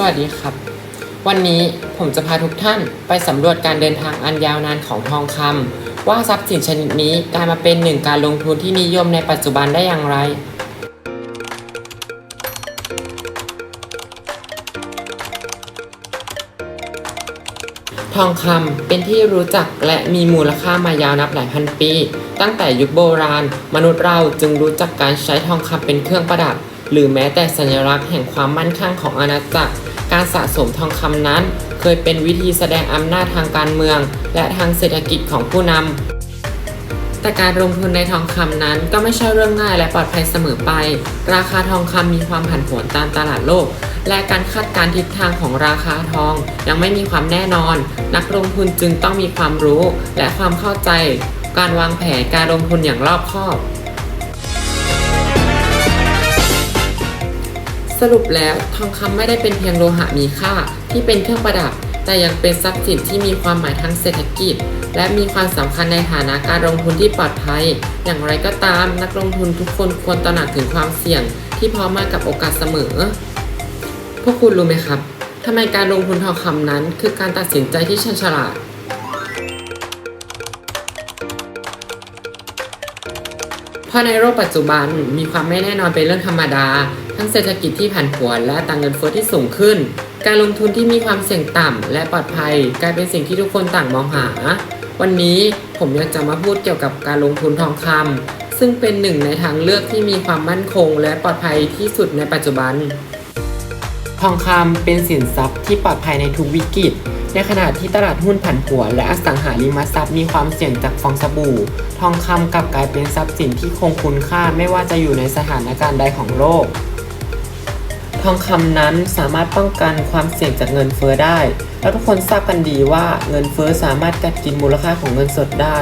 สวัสดีครับ วันนี้ผมจะพาทุกท่านไปสำรวจการเดินทางอันยาวนานของทองคำว่าทรัพย์สินชนิดนี้กลายมาเป็นหนึ่งการลงทุนที่นิยมในปัจจุบันได้อย่างไร ทองคำเป็นที่รู้จักและมีมูลค่ามายาวนับหลายพันปี ตั้งแต่ยุคโบราณ มนุษย์เราจึงรู้จักการใช้ทองคำเป็นเครื่องประดับหรือแม้แต่สัญลักษณ์แห่งความมั่นคงของอาณาจักร การสะสมทองคำนั้น เคยเป็นวิธีแสดงอำนาจทางการเมือง และทางเศรษฐกิจของผู้นำ แต่การลงทุนในทองคำนั้นก็ไม่ใช่เรื่องง่ายและปลอดภัยเสมอไป ราคาทองคำมีความผันผวนตามตลาดโลก และการคาดการณ์ทิศทางของราคาทอง ยังไม่มีความแน่นอน นักลงทุนจึงต้องมีความรู้และความเข้าใจ การวางแผนการลงทุนอย่างรอบคอบ สรุปแล้วทองคำไม่ได้เป็นเพียงโลหะมีค่า ที่เป็นเครื่องประดับ แต่ยังเป็นทรัพย์สินที่มีความหมายทางเศรษฐกิจ และมีความสำคัญในฐานะการลงทุนที่ปลอดภัย อย่างไรก็ตามนักลงทุนทุกคนควรตระหนักถึงความเสี่ยง ที่พร้อมมากับโอกาสเสมอ พวกคุณรู้ไหมครับทำไมการลงทุนทองคำนั้น คือการตัดสินใจที่ชันฉลาด ราะในโลกปัจจุบันมีความไม่แน่นอนเป็นเรื่องธรรมดา ทั้งเศรษฐกิจที่ผันผวนและต่างเงินเฟ้อที่สูงขึ้น การลงทุนที่มีความเสี่ยงต่ำและปลอดภัย กลายเป็นสิ่งที่ทุกคนต่างมองหา วันนี้ผมอยากจะมาพูดเกี่ยวกับการลงทุนทองคำซึ่งเป็นหนึ่งในทางเลือกที่มีความมั่นคง และปลอดภัยที่สุดในปัจจุบัน ทองคำเป็นสินทรัพย์ที่ปลอดภัยในทุกวิกฤต ในขณะที่ตลาดหุ้นผันผวนและอสังหาริมทรัพย์มีความเสี่ยงจากฟองสบู่ ทองคำกลับกลายเป็นทรัพย์สินที่คงคุณค่าไม่ว่าจะอยู่ในสถานการณ์ใดของโลก ทองคำนั้นสามารถป้องกันความเสี่ยงจากเงินเฟ้อได้ แล้วทุกคนทราบกันดีว่าเงินเฟ้อสามารถกัดกินมูลค่าของเงินสดได้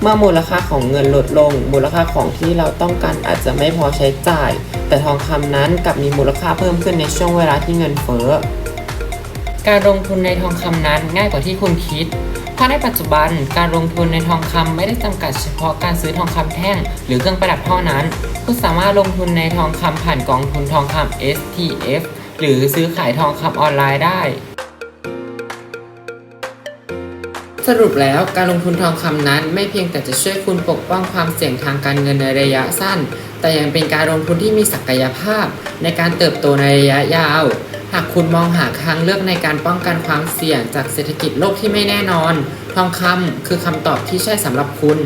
เมื่อมูลค่าของเงินลดลง มูลค่าของที่เราต้องการอาจจะไม่พอใช้จ่าย แต่ทองคำนั้นกลับมีมูลค่าเพิ่มขึ้นในช่วงเวลาที่เงินเฟ้อการลงทุนในทองคำนั้นง่ายกว่าที่คุณคิดเพราะในปัจจุบันการลงทุนในทองคำไม่ได้จำกัดเฉพาะการซื้อทองคำแท่ง หรือเครื่องประดับเท่านั้น คุณสามารถลงทุนในทองคำผ่านกองทุนทองคำ STF หรือซื้อขายทองคำออนไลน์ได้ สรุปแล้วการลงทุนทองคำนั้น ไม่เพียงแต่จะช่วยคุณปกป้องความเสี่ยงทางการเงินในระยะสั้น แต่ยังเป็นการลงทุนที่มีศักยภาพ ในการเติบโตในระยะยาว หากคุณมองหาทางเลือกในการป้องกันความเสี่ยงจากเศรษฐกิจโลกที่ไม่แน่นอน ทองคำคือคำตอบที่ใช่สำหรับคุณ